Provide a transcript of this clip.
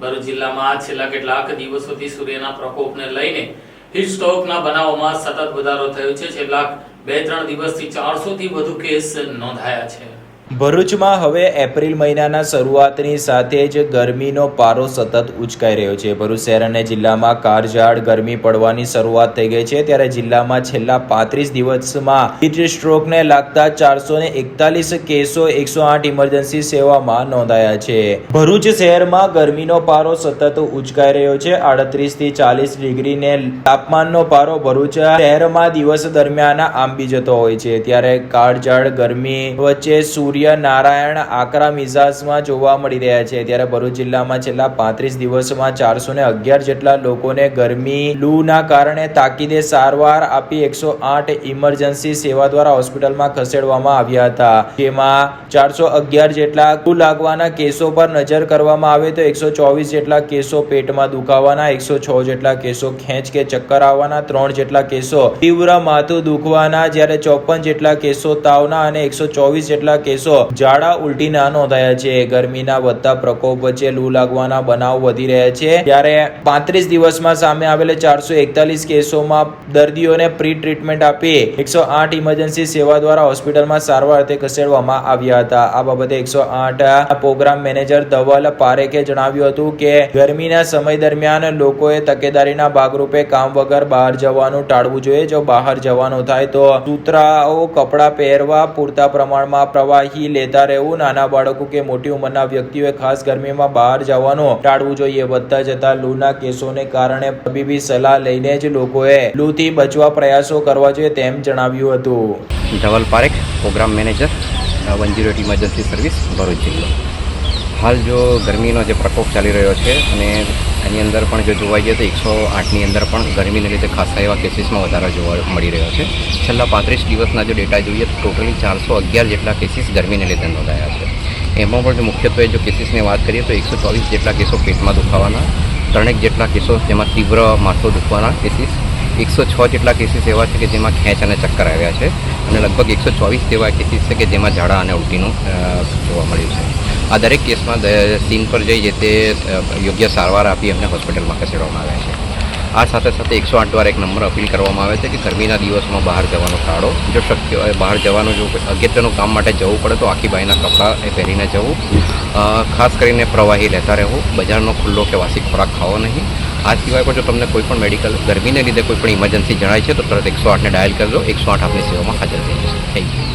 ભરૂચ જિલ્લામાં છેલ્લા કેટલાક દિવસોથી સૂર્યના પ્રકોપને લઈને હીટ સ્ટ્રોકના બનાવોમાં સતત વધારો થયો છે. છેલ્લા બે ત્રણ દિવસથી ચારસો થી વધુ કેસ નોંધાયા છે. ભરૂચમાં હવે એપ્રિલ મહિનાના શરૂઆતની સાથે જ ગરમીનો પારો સતત ઉચકાઈ રહ્યો છે. ભરૂચ શહેર અને જિલ્લામાં કાળઝાળ ગરમી પડવાની શરૂઆત થઈ ગઈ છે. ત્યારે જિલ્લામાં છેલ્લા પાંત્રીસ દિવસમાં હીટ સ્ટ્રોકને લાગતા ચારસો ને એકતાલીસ કેસો એકસો આઠ ઇમરજન્સી સેવામાં નોંધાયા છે. ભરૂચ શહેરમાં ગરમીનો પારો સતત ઉચકાઈ રહ્યો છે. આડત્રીસથી ચાલીસ ડિગ્રીને તાપમાનનો પારો ભરૂચ શહેરમાં દિવસ દરમિયાન આંબી જતો હોય છે. ત્યારે કાળઝાળ ગરમી વચ્ચે સૂર્ય નારાયણ, આકરા મિઝાજમાં જોવા મળી રહ્યા છે. ત્યારે ભરૂચ જિલ્લામાં છેલ્લા પાંત્રીસ દિવસમાં ચારસો ને અગિયાર જેટલા લોકોને ગરમી, લૂના કારણે તાકીદે સારવાર આપી એકસો આઠ ઇમરજન્સી સેવા દ્વારા હોસ્પિટલમાં ખસેડવામાં આવ્યા હતા. જેમાં ચારસો અગિયાર જેટલા લૂ લાગવાના કેસો પર નજર કરવામાં આવે તો એકસો ચોવીસ જેટલા કેસો પેટમાં દુખાવાના, એકસો છ જેટલા કેસો ખેંચ કે ચક્કર આવવાના, ત્રણ જેટલા કેસો તીવ્ર માથું દુખવાના, જ્યારે ચોપન જેટલા કેસો તાવના અને એકસો ચોવીસ જેટલા કેસો ઝાડા ઉલટીના નોંધાયા છે. ગરમીના વધતા પ્રકોપ વચ્ચે લૂ લાગવાના બનાવ વધી રહ્યા છે. ત્યારે પાંત્રીસ દિવસમાં સામે આવેલા ચારસો એકતાલીસ કેસોમાં દર્દીઓને પ્રી ટ્રીટમેન્ટ આપી એકસો આઠ ઇમરજન્સી સેવા દ્વારા હોસ્પિટલમાં સારવાર અર્થે ખસેડવામાં આવ્યા હતા. આ બાબતે એકસો આઠ પ્રોગ્રામ મેનેજર ધવલ પારેખે જણાવ્યું હતું કે, ગરમીના સમય દરમિયાન લોકોએ તકેદારીના ભાગરૂપે કામ વગર બહાર જવાનું ટાળવું જોઈએ. જો બહાર જવાનું થાય તો સૂતરાઓ કપડાં પહેરવા પૂરતા પ્રમાણમાં પ્રવાહી લેતા રહેવું. નાના બાળકો કે મોટી ઉંમરના વ્યક્તિઓએ ખાસ ગરમીમાં બહાર જવાનું ટાળવું જોઈએ. વધતા જતા લૂના કેસોને કારણે તબીબી સલાહ લઈને જ લોકોએ લૂથી બચવા પ્રયાસો કરવા જોઈએ તેમ જણાવ્યું હતું. Dhaval Parekh, program manager, one zero emergency service, Bharuch જિલ્લો. હાલ જો ગરમીનો જે પ્રકોપ ચાલી રહ્યો છે અને એની અંદર પણ જો જોવા જઈએ તો એકસો આઠની અંદર પણ ગરમીને લીધે ખાસા એવા કેસીસમાં વધારો જોવા મળી રહ્યો છે. છેલ્લા પાંત્રીસ દિવસના જો ડેટા જોઈએ તો ટોટલી ચારસો અગિયાર જેટલા કેસીસ ગરમીને લીધે નોંધાયા છે. એમાં પણ જો મુખ્યત્વે જો કેસીસની વાત કરીએ તો એકસો ચોવીસ જેટલા કેસો પેટમાં દુખાવાના, ત્રણેક જેટલા કેસો જેમાં તીવ્ર માથું દુખવાના કેસીસ એકસો છ જેટલા કેસીસ એવા છે કે જેમાં ખેંચ અને ચક્કર આવ્યા છે અને લગભગ એકસો ચોવીસ જેવા કેસીસ છે કે જેમાં ઝાડા અને ઉલટીનું જોવા મળ્યું છે. આ દરેક કેસમાં સીન પર જઈ જે તે યોગ્ય સારવાર આપી એમને હોસ્પિટલમાં ખસેડવામાં આવ્યા છે. આ સાથે સાથે એકસો આઠ દ્વારા એક નંબર અપીલ કરવામાં આવે છે કે ગરમીના દિવસમાં બહાર જવાનો ટાળો. જો શક્ય હોય બહાર જવાનું, જો અગત્યનું કામ માટે જવું પડે તો આખી બાઈના કપડાં એ પહેરીને જવું. ખાસ કરીને પ્રવાહી લેતા રહેવું. બજારનો ખુલ્લો કે વાસી ખોરાક ખાવો નહીં. આ સિવાય પણ જો તમને કોઈ પણ મેડિકલ, ગરમીને લીધે કોઈ પણ ઇમરજન્સી જણાય છે તો તરત એકસો આઠને ડાયલ કરજો. એકસો આઠ આપની સેવામાં હાજર થઈ જશે. Thank you.